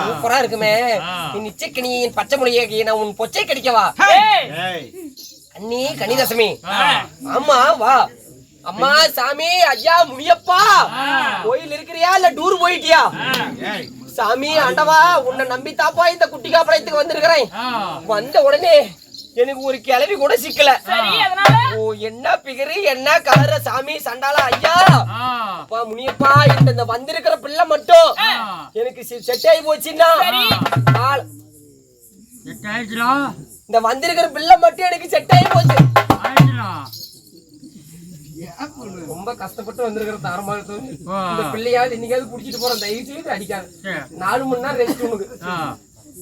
சூப்பரா இருக்குமே. நீ நிச்சயக்கணி பச்சை மொழியை நான் உன் பொச்சை கிடைக்கவா ஏய்! அண்ணி கனிதசமி ஆமா வா. அம்மா சாமி ஐயா முனியப்பா. கோயில் இருக்கிறியா இல்ல டூர் போயிட்டியா? சாமி ஆண்டவா உன்னை நம்பி தாப்பா இந்த குட்டி காப்படத்துக்கு வந்திருக்கிறேன் வந்த உடனே எனக்கு ஒரு கிளவி கூட சிக்கல. ஓ என்ன பிகரு என்ன கலர சாமி சண்டாளா ஐயா? அப்பா முனியப்பா இந்த வந்திருக்கிற பிள்ளை மட்டும். எனக்கு செட் ஆகி போச்சுன்னா. இந்த வந்திருக்கிற பிள்ளை மட்டும் எனக்கு செட் ஆகி போச்சு. ரொம்ப கஷ்டப்பட்டு வந்திருக்கிற தாரமாக இந்த பிள்ளையாவது இன்னைக்காவது புடிச்சிட்டு போறேன். தயவு செய்து அடிக்காது. நாலு மணி நேரம் ரெஸ்ட் உனக்கு.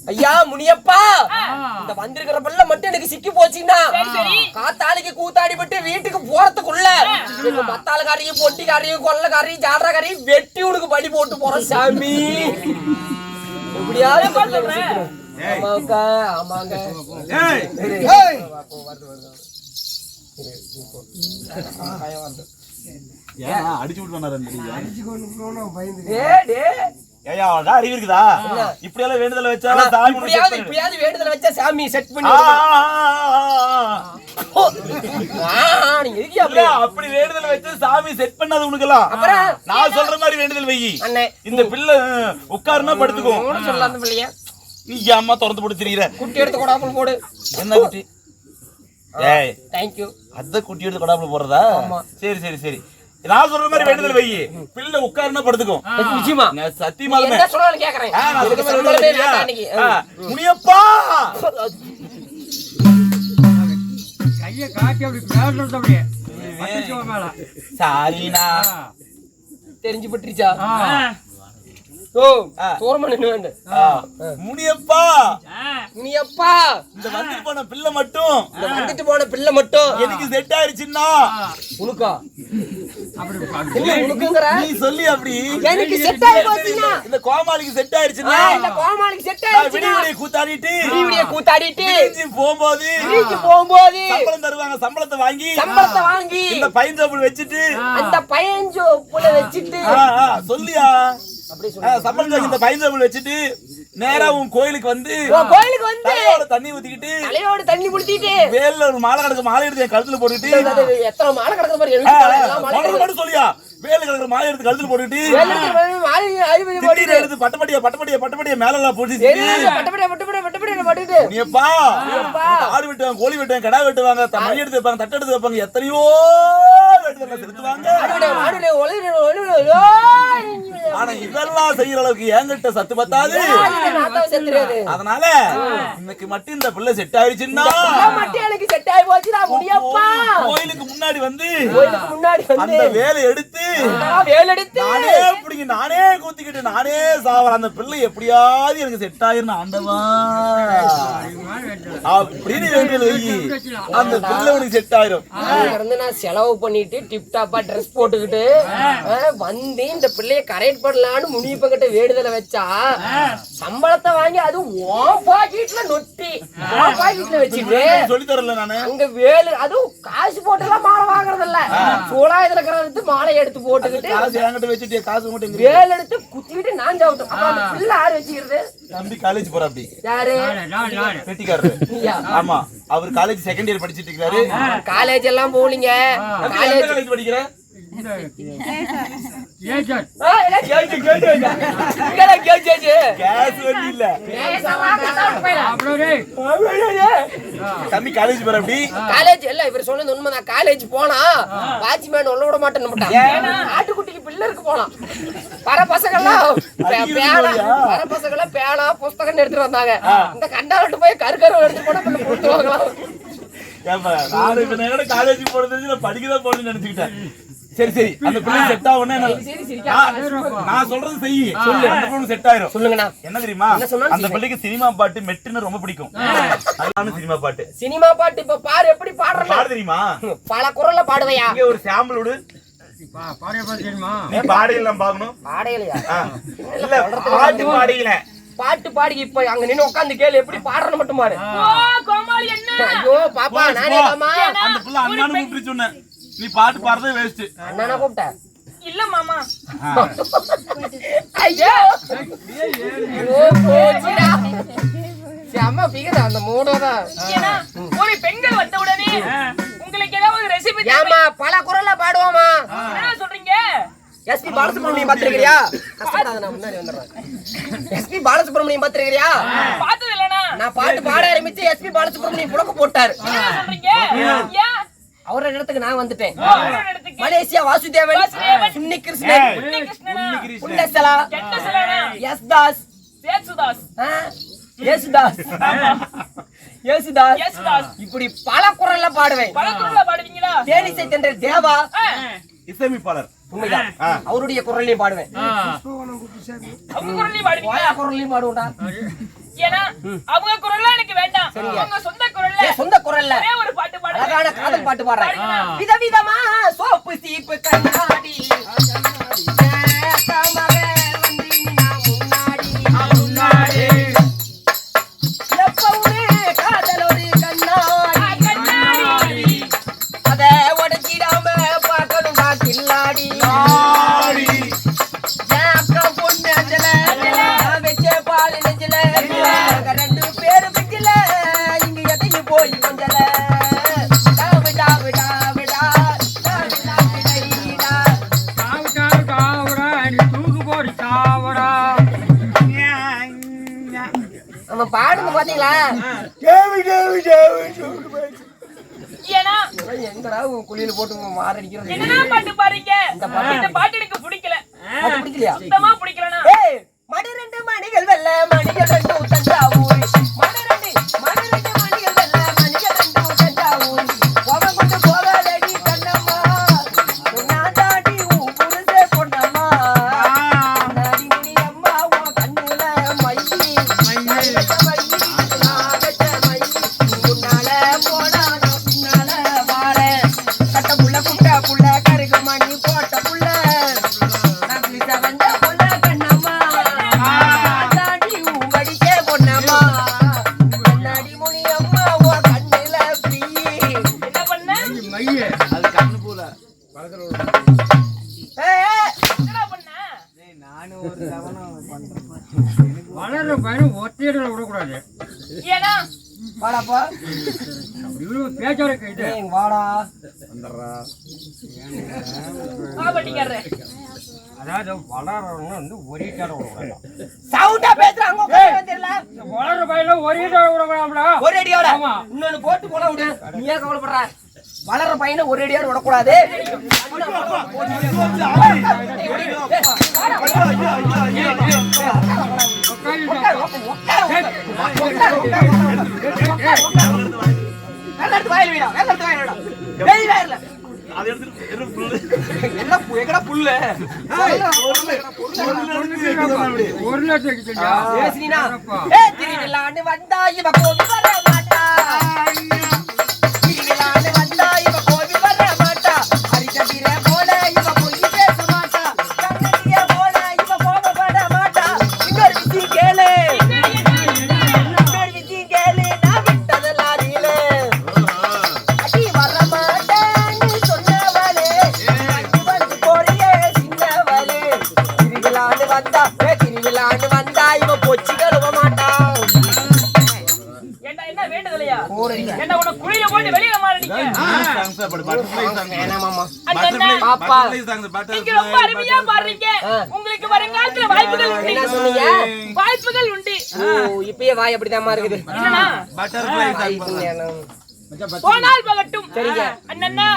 ஐயா முனியப்பா! இந்த வந்திருக்கிற பிள்ளை மட்டும் எனக்கு சிக்கி போச்சுன்னா. காத்தாளிக்கு கூத்தாடிப்பட்டு வீட்டுக்கு போறதுக்குள்ள எங்க மத்தாளுக்காரையும் பொட்டிக்காரையும் கொள்ளக்காரையும் ஜாடக்காரையும் வெட்டி உனக்கு படி போட்டு போறேன் சாமி. எப்படியாவது. ஆமாங்க ஆமாங்க. அடிச்சு விட்டு வந்தாரு ஏய், அறிவு இருக்குதா? இப்படி எல்லாம் வேண்டுதல வச்சா சாமி இப்படியாவது இப்படியாவது வேண்டுதல வச்சா சாமி செட் பண்ணி நீங்க இருக்கியா இல்ல, அப்படியே? அப்படி? வேண்டுதல் வச்சு சாமி செட் பண்ணாது உனக்கெல்லாம். அப்புறம்? நான் சொல்ற மாதிரி வேண்டுதல் வை. அண்ணே. இந்த பிள்ளை உட்காருனா படுத்துக்கும் சொல்லலாம் அந்த பிள்ளைய. நீ அம்மா திறந்து போட்டு குட்டி எடுத்து கொடாமல் போடு. என்ன குட்டி? ஏய். தேங்க்யூ அத குட்டி எடுத்து கொடாப்புல போடுறதா. சரி சரி சரி. நான் சொல்ற மாதிரி வேண்டுதல் வை. பிள்ளை உட்காருனா படுத்துக்கும் நிச்சயமா. சத்தியமாலுமே. என்ன கேக்குறேன். நான் சொல்ற மாதிரி முனியப்பா! கையை காட்டி அப்படி பேசுறது அப்படியே சாரினா தெரிஞ்சு பட்டுருச்சா. ஓ ஆ. தூரமா நின்னு வேண்டு ஆ, முனியப்பா. நீ அப்பா இந்த வந்துட்டு போன பிள்ளை மட்டும். இந்த வந்துட்டு போன பிள்ளை மட்டும். எனக்கு செட் ஆயிருச்சுன்னா. உனக்கா? நீ சொல்லி அப்படி. எனக்கு செட் ஆகி போச்சுன்னா. இந்த கோமாளிக்கு செட் ஆயிருச்சுன்னா. இந்த கோமாளிக்கு செட் ஆயிடுச்சுன்னா விடிய கூத்தாடிட்டு. விடிய கூத்தாடிட்டு. போகும்போது. வீட்டுக்கு போகும்போது. சம்பளம் தருவாங்க சம்பளத்தை வாங்கி. சம்பளத்தை வாங்கி. இந்த பையன் சாப்பிடு வச்சுட்டு. அந்த பயஞ்சு புல வச்சுட்டு. சொல்லியா. இந்த சாப்பிடு வச்சுட்டு நேரா உன் கோயிலுக்கு வந்து கோயிலுக்கு வந்து தண்ணி ஊத்திக்கிட்டு தலையோடு தண்ணி குடிச்சிட்டு வேல்ல ஒரு மாலை கிடக்கு மாலை எடுத்து என் கழுத்துல போட்டுட்டு எத்தனை மாலை. மட்டும் சொல்லியா? வேலை கிடக்குற எடுத்து கழுத்துல போட்டுட்டு எடுத்து பட்டப்படியா பட்டப்படியா பட்டப்படியா மேல எல்லாம் போட்டு பட்டப்படியா பட்டப்படியா பட்டப்படியா போட்டுட்டு நீப்பா. ஆடு வெட்டுவாங்க கோழி வெட்டுவாங்க கடா வெட்டுவாங்க மணி எடுத்து வைப்பாங்க தட்டு எடுத்து வைப்பாங்க எத்தனையோ வெட்டுவாங்க செலுத்துவாங்க. ஆனா இதெல்லாம் செய்யற அளவுக்கு என்கிட்ட சத்து பத்தாது. அதனால இன்னைக்கு மட்டும் இந்த பிள்ளை செட் ஆயிடுச்சுன்னா மட்டும் எனக்கு செட் ஆகி போச்சுடா முடியப்பா. கோயிலுக்கு முன்னாடி வந்து முன்னாடி அந்த வேலை எடுத்து நான் வேல் எடுத்து. நானே பிடிங்க நானே கூத்திக்கிட்டு நானே சாவறேன். அந்த பிள்ளை எப்படியாவது எனக்கு செட் ஆயிரும் ஆண்டவா. அப்படின்னு. அந்த பிள்ளை உனக்கு செட் ஆயிரும். இருந்து நான் செலவு பண்ணிட்டு டிப் டாப்பா ட்ரெஸ் போட்டுக்கிட்டு வந்து இந்த பிள்ளைய கரெக்ட் பண்ணலான்னு முனியப்பங்கிட்ட வேண்டுதலை வச்சா சம்பளத்தை வாங்கி அது உன் பாக்கெட்ல நொட்டி உன் பாக்கெட்ல வச்சுட்டு சொல்லி தரல நானு. அங்க வேலு அதுவும் காசு போட்டுலாம் மாலை வாங்குறது இல்ல சோழாயத்துல இருக்கிறது மாலை எடுத்து போட்டுக்கிட்டு காசு என்கிட்ட வச்சுட்டு காசு மட்டும் வேல் எடுத்து குத்திக்கிட்டு நான் சாப்பிட்டோம் அப்ப அந்த பிள்ளை யாரு வச்சுக்கிறது? தம்பி காலேஜ் போற அப்படி. யாரு? வெட்டிக்காரரு நீயா? ஆமா. அவர் காலேஜ் செகண்ட் இயர் படிச்சிட்டு இருக்காரு காலேஜ் எல்லாம் எந்த காலேஜ் படிக்கிற? தம்பி காலேஜ் போற அப்படி? காலேஜ் இல்ல இவர் சொன்னது உண்மைதான். காலேஜ் போனா வாட்ச்மேன் உள்ள விட மாட்டேன்னு ஆட்டுக்குட்டிக்கு பில்லருக்கு போலாம் வர பசங்கெல்லாம் பே- பேனா வர பசங்கெல்லாம் பேனா புஸ்தகம் எடுத்துட்டு வந்தாங்க. இந்த கண்டாவிட்டு போய் கரு கரு எடுத்து போனா பிள்ளை காலேஜ் நான் படிக்கதான் போகணும்னு நினைச்சுக்கிட்டேன். சரி சரி. அந்த பிள்ளை செட் ஆகும்னா நான் சொல்றது செய் சொல்லு அந்த பொண்ணு செட் ஆயிரும். சொல்லுங்கண்ணா. என்ன தெரியுமா? அந்த பிள்ளைக்கு சினிமா பாட்டு மெட்டுன்னு ரொம்ப பிடிக்கும். அதுதான் சினிமா பாட்டு. சினிமா பாட்டு இப்ப பாரு எப்படி பாடுறேன் பாடு தெரியுமா? பல குரல்ல பாடுவையா? இங்க ஒரு சாம்பிள் விடு. நீ பாடையெல்லாம் பார்க்கணும். பாடையிலையா. இல்ல பாட்டு பாடியில பாட்டு பாடி இப்ப அங்க நின்னு உட்கார்ந்து கேளு எப்படி பாடுறேன்னு மட்டும் பாரு ஐயோ பாப்பா நானே மாமா அந்த புள்ள அண்ணானு கூப்பிட்டு சொன்னேன் நீ பாட்டு பாடுறதே வேஸ்ட் அண்ணா கூப்பிட்டேன் இல்ல மாமா. ஐயோ. செம்ம பிகர் அந்த மூடோட ஏன்னா ஒரு பெண்கள் வந்த உடனே உங்களுக்கு ஏதாவது ரெசிபி ஏமா பல குரல்ல பாடுவோமா? என்ன சொல்றீங்க? எஸ்பி பாலசுப்ரமணியம் பாத்திருக்கிறியா கஷ்டப்படாத நான் முன்னாடி வந்துடுறேன். எஸ்பி பாலசுப்ரமணியம் பாத்திருக்கிறியா பார்த்தது இல்லனா நான் பாட்டு பாட ஆரம்பிச்சு எஸ்பி பாலசுப்ரமணியம் புழக்க போட்டாரு. என்ன சொல்றீங்க? அவரோட இடத்துக்கு நான் வந்துட்டேன். மலேசியா வாசுதேவன். சுன்னி கிருஷ்ணன் புண்டசலா எஸ் தாஸ். யேசுதாஸ் யேசுதாஸ் இப்படி பல குரல்ல பாடுவேன். பல குரல்ல பாடுவீங்களா? தேனிசை தென்றல் தேவா. இசையமைப்பாளர். உண்மைதான். அவருடைய குரல்லையும் பாடுவேன். அவங்க குரல்லையும் பாடுவோம்டா. ஏன்னா அவங்க குரல்லாம் எனக்கு வேண்டாம். சொந்த குரல்ல. சொந்த குரல்ல. ஒரே அழகான காதல் பாட்டு பாடுறேன் விதவிதமா சோப்பு சீப்பு கண்ணாடி. எங்கடா உன் குழியில போட்டு மாரடிக்கிறது என்னன்னா பாட்டு பாடுறீங்க? இந்த பாட்டு. இந்த பாட்டு எனக்கு பிடிக்கல. பிடிக்கலையா? சுத்தமா பிடிக்கலனா மணி ரெண்டு மணிகள் வெல்ல மணிகள் ரெண்டு தஞ்சாவூர். மணி ரெண்டு மணி ரெண்டு பையன் ஒத்தையிடல விடக்கூடாது. ஏன்னா வாடாப்பா. இவ்வளவு பேச்சார கைது ஏய் வாடா. ஆபட்டிக்காரரு அதாவது வளர்றவங்க வந்து ஒரே தேட விடக்கூடாது. சவுண்டா பேசுறாங்க தெரியல. வளர்ற பையன ஒரே தேட விடக்கூடாதுடா. ஒரு அடியோட ஆமா. இன்னொன்னு போட்டு போல விடு. நீ ஏன் கவலைப்படுற. வளர்ற பையனை ஒரு அடியோட விடக்கூடாது. ஒரு லட்சம் வந்தா இவ உங்களுக்கு வருங்காலத்துல வாய்ப்புகள் உண்டு. என்ன சொன்னீங்க வாய்ப்புகள் உண்டு. ஓ இப்பயே வாய் அப்படிதாம்மா இருக்குது. போனால் போகட்டும். சரிங்க. அண்ணன்னா